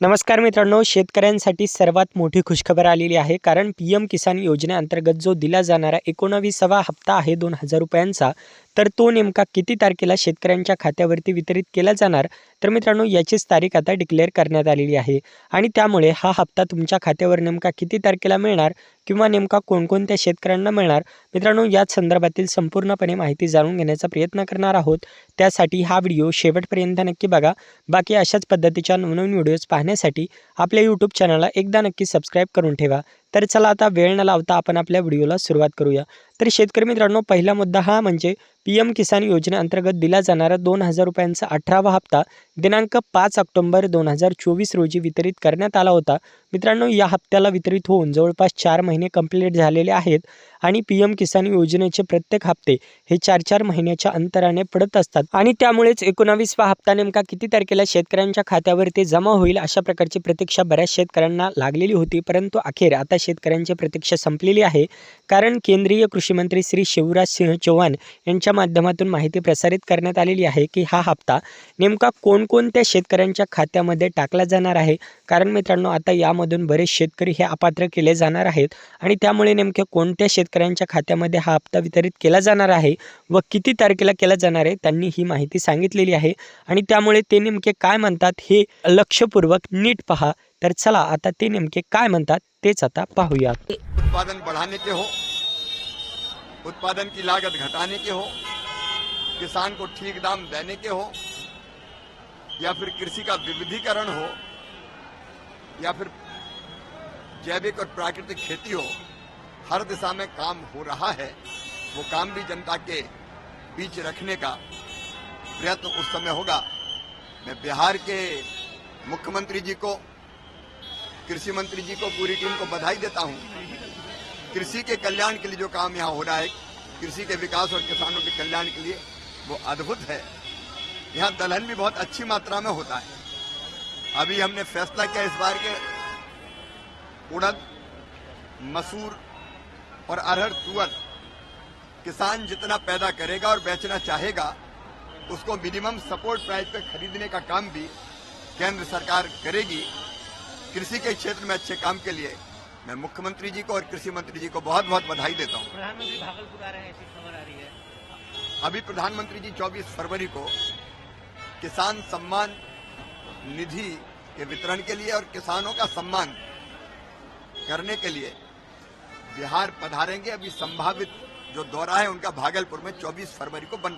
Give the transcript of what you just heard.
नमस्कार मित्रांनो शेतकऱ्यांसाठी सर्वात मोठी खुशखबर आलेली आहे कारण पी एम किसान योजनेअंतर्गत जो दिला जाणारा एकोणावीसावा हप्ता आहे दोन हजार रुपयांचा तर तो नेमका किती तारखेला शेतकऱ्यांच्या खात्यावरती वितरित केला जाणार? तर मित्रांनो याचीच तारीख आता डिक्लेअर करण्यात आलेली आहे. आणि त्यामुळे हा हप्ता तुमच्या खात्यावर नेमका किती तारखेला मिळणार किंवा नेमका कोणकोणत्या शेतकऱ्यांना मिळणार? मित्रांनो याच संदर्भातील संपूर्णपणे माहिती जाणून घेण्याचा प्रयत्न करणार आहोत. त्यासाठी हा व्हिडिओ शेवटपर्यंत नक्की बघा. बाकी अशाच पद्धतीच्या नवनवीन व्हिडिओज पाहण्यासाठी आपल्या यूट्यूब चॅनलला एकदा नक्की सबस्क्राईब करून ठेवा. तर चला आता वेळ न लावता आपण आपल्या व्हिडिओला सुरुवात करूया. तर शेतकरी मित्रांनो पहिला मुद्दा हा म्हणजे पी एम किसान योजनेअंतर्गत दिला जाणारा दोन हजार रुपयांचा अठरावा हप्ता दिनांक पाच ऑक्टोंबर दोन हजार चोवीस रोजी वितरित करण्यात आला होता. मित्रांनो या हप्त्याला वितरित होऊन जवळपास चार महिने कंप्लीट झालेले आहेत आणि पी एम किसान योजनेचे प्रत्येक हप्ते हे चार चार महिन्याच्या अंतराने पडत असतात. आणि त्यामुळेच एकोणावीसवा हप्ता नेमका किती तारखेला शेतकऱ्यांच्या खात्यावर ते जमा होईल अशा प्रकारची प्रतीक्षा बऱ्याच शेतकऱ्यांना लागलेली होती. परंतु अखेर आता शेतकऱ्यांची प्रतीक्षा संपलेली आहे. कारण केंद्रीय कृषीमंत्री श्री शिवराज सिंह चौहान यांच्या माध्यमातून माहिती प्रसारित करण्यात आलेली आहे की हा हप्ता नेमका कोणकोणत्या शेतकऱ्यांच्या खात्यामध्ये टाकला जाणार आहे? कारण मित्रांनो आता यामधून बरेच शेतकरी हे अपात्र केले जाणार आहेत आणि त्यामुळे नेमक्या कोणत्या शेतकऱ्यांच्या खात्यामध्ये हा हप्ता वितरित केला जाणार आहे व किती तारखेला केला जाणार आहे त्यांनी ही माहिती सांगितलेली आहे. आणि त्यामुळे ते नेमके काय म्हणतात हे लक्षपूर्वक नीट पहा. तर चला, आता ते नेमके काय म्हणतात, तेच आता पाहूयात उत्पादन बढ़ाने के हो, उत्पादन की लागत घटाने के हो, किसान को ठीक दाम देने के हो, या फिर कृषि का विविधीकरण हो, या फिर जैविक और प्राकृतिक खेती हो, हर दिशा में काम हो रहा है, वो काम भी जनता के बीच रखने का प्रयत्न उस समय होगा। मैं बिहार के मुख्यमंत्री जी को कृषि मंत्री जी को पूरी टीम को बधाई देता हूँ। कृषि के कल्याण के लिए जो काम यहाँ हो रहा है, कृषि के विकास और किसानों के कल्याण के लिए वो अद्भुत है। यहाँ दलहन भी बहुत अच्छी मात्रा में होता है। अभी हमने फैसला किया इस बार के उड़द, मसूर और अरहर तुअर। किसान जितना पैदा करेगा और बेचना चाहेगा, उसको मिनिमम सपोर्ट प्राइस पे खरीदने का काम भी केंद्र सरकार करेगी। कृषि के क्षेत्र में अच्छे काम के लिए मैं मुख्यमंत्री जी को और कृषि मंत्री जी को बहुत बहुत बधाई देता हूँ। प्रधानमंत्री भागलपुर आ रहे हैं ऐसी खबर आ रही है। अभी प्रधानमंत्री जी 24 फरवरी को किसान सम्मान निधि के वितरण के लिए और किसानों का सम्मान करने के लिए बिहार पधारेंगे। अभी संभावित जो दौरा है उनका भागलपुर में 24 फरवरी को बन